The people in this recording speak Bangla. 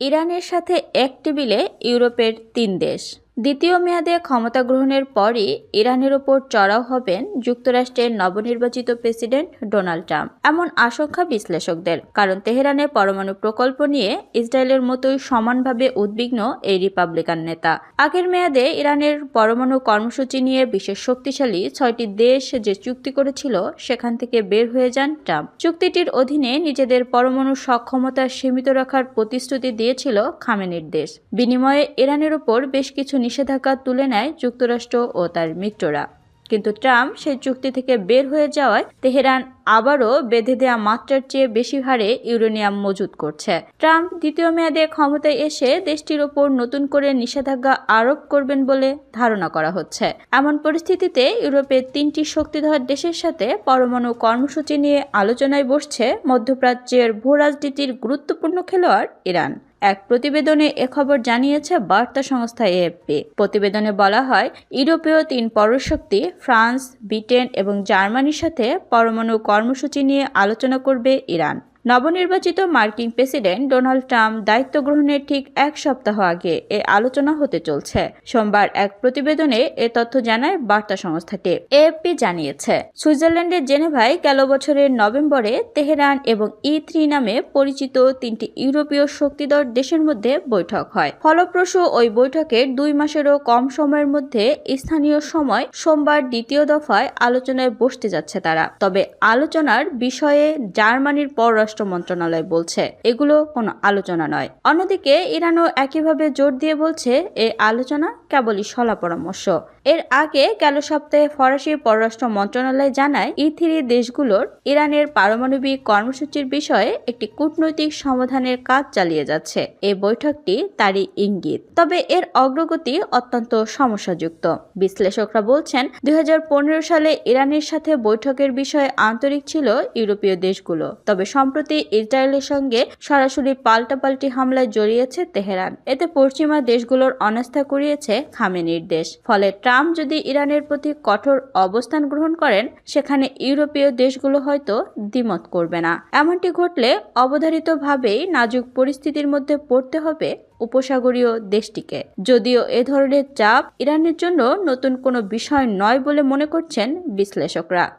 ইরানের সাথে এক টেবিলে ইউরোপের তিন দেশ। দ্বিতীয় মেয়াদে ক্ষমতা গ্রহণের পরই ইরানের ওপর চড়াও হবেন যুক্তরাষ্ট্রের নবনির্বাচিত প্রেসিডেন্ট ডোনাল্ড ট্রাম্প। এমন আশঙ্কা বিশ্লেষকদের, কারণ তেহরানের পরমাণু প্রকল্প নিয়ে ইসরায়েলের মতোই সমানভাবে উদ্বিগ্ন এই রিপাবলিকান নেতা। আগের মেয়াদে ইরানের পরমাণু কর্মসূচি নিয়ে বিশেষ শক্তিশালী ছয়টি দেশ যে চুক্তি করেছিল, সেখান থেকে বের হয়ে যান ট্রাম্প। চুক্তিটির অধীনে নিজেদের পরমাণু সক্ষমতা সীমিত রাখার প্রতিশ্রুতি দিয়েছিল খামেনির দেশ। বিনিময়ে ইরানের ওপর বেশ কিছু নিষেধাজ্ঞা তুলে নেয় যুক্তরাষ্ট্র ও তার মিত্ররা। কিন্তু ট্রাম্প সেই চুক্তি থেকে বের হয়ে যাওয়ায় তেহরান আবারও বেঁধে দেওয়া মাত্রার চেয়ে বেশি হারে ইউরেনিয়াম মজুত করছে। ট্রাম্প দ্বিতীয় মেয়াদে ক্ষমতায় এসে দেশটির ওপর নতুন করে নিষেধাজ্ঞা আরোপ করবেন বলে ধারণা করা হচ্ছে। এমন পরিস্থিতিতে ইউরোপের তিনটি শক্তিধর দেশের সাথে পরমাণু কর্মসূচি নিয়ে আলোচনায় বসছে মধ্যপ্রাচ্যের ভূরাজনীতির গুরুত্বপূর্ণ খেলোয়াড় ইরান। এক প্রতিবেদনে খবর জানিয়েছে বার্তা সংস্থা এএফপি। প্রতিবেদনে বলা হয়, ইউরোপীয় তিন পরশক্তি, ফ্রান্স, ব্রিটেন এবং জার্মানির সাথে পরমাণু কর্মসূচি নিয়ে আলোচনা করবে ইরান। নবনির্বাচিত মার্কিন প্রেসিডেন্ট ডোনাল্ড ট্রাম্প দায়িত্ব গ্রহণের ঠিক এক সপ্তাহ আগে এ আলোচনা হতে চলছে। সোমবার এক প্রতিবেদনে এ তথ্য জানায় বার্তা সংস্থাটি। এএফপি জানিয়েছে, সুইজারল্যান্ডের জেনেভায় গেল বছরের নভেম্বরে তেহরান এবং ই থ্রি নামে পরিচিত তিনটি ইউরোপীয় শক্তিধর দেশের মধ্যে বৈঠক হয়। ফলপ্রসূ ওই বৈঠকের দুই মাসেরও কম সময়ের মধ্যে স্থানীয় সময় সোমবার দ্বিতীয় দফায় আলোচনায় বসতে যাচ্ছে তারা। তবে আলোচনার বিষয়ে জার্মানির পররাষ্ট্র পররাষ্ট্র মন্ত্রণালয় বলছে। এগুলো কোনো আলোচনা নয়। অন্যদিকে ইরানও একইভাবে জোর দিয়ে বলছে এই আলোচনা কেবলই সলা পরামর্শ। এর আগে গেল সপ্তাহে ফরাসি পররাষ্ট্র মন্ত্রণালয় জানায়, ই থ্রি দেশগুলোর ইরানের পারমাণবিক কর্মসূচির বিষয়ে একটি কূটনৈতিক সমাধানের কাজ চালিয়ে যাচ্ছে। এই বৈঠকটি তারই ইঙ্গিত। তবে এর অগ্রগতি অত্যন্ত সমস্যাযুক্ত। বিশ্লেষকরা বলছেন, দুই হাজার পনেরো সালে ইরানের সাথে বৈঠকের বিষয়ে আন্তরিক ছিল ইউরোপীয় দেশগুলো। তবে সম্প্রতি ইসরায়েলের সঙ্গে সরাসরি পাল্টাপাল্টি হামলায় জড়িয়েছে তেহরান। এতে পশ্চিমা দেশগুলোর অনাস্থা করিয়েছে খামেনির দেশ। ফলে ট্রাম্প যদি ইরানের প্রতি কঠোর অবস্থান গ্রহণ করেন, সেখানে ইউরোপীয় দেশগুলো হয়তো দ্বিমত করবে না। এমনটি ঘটলে অবধারিতভাবেই নাজুক পরিস্থিতির মধ্যে পড়তে হবে উপসাগরীয় দেশটিকে। যদিও এ ধরনের চাপ ইরানের জন্য নতুন কোনো বিষয় নয় বলে মনে করছেন বিশ্লেষকরা।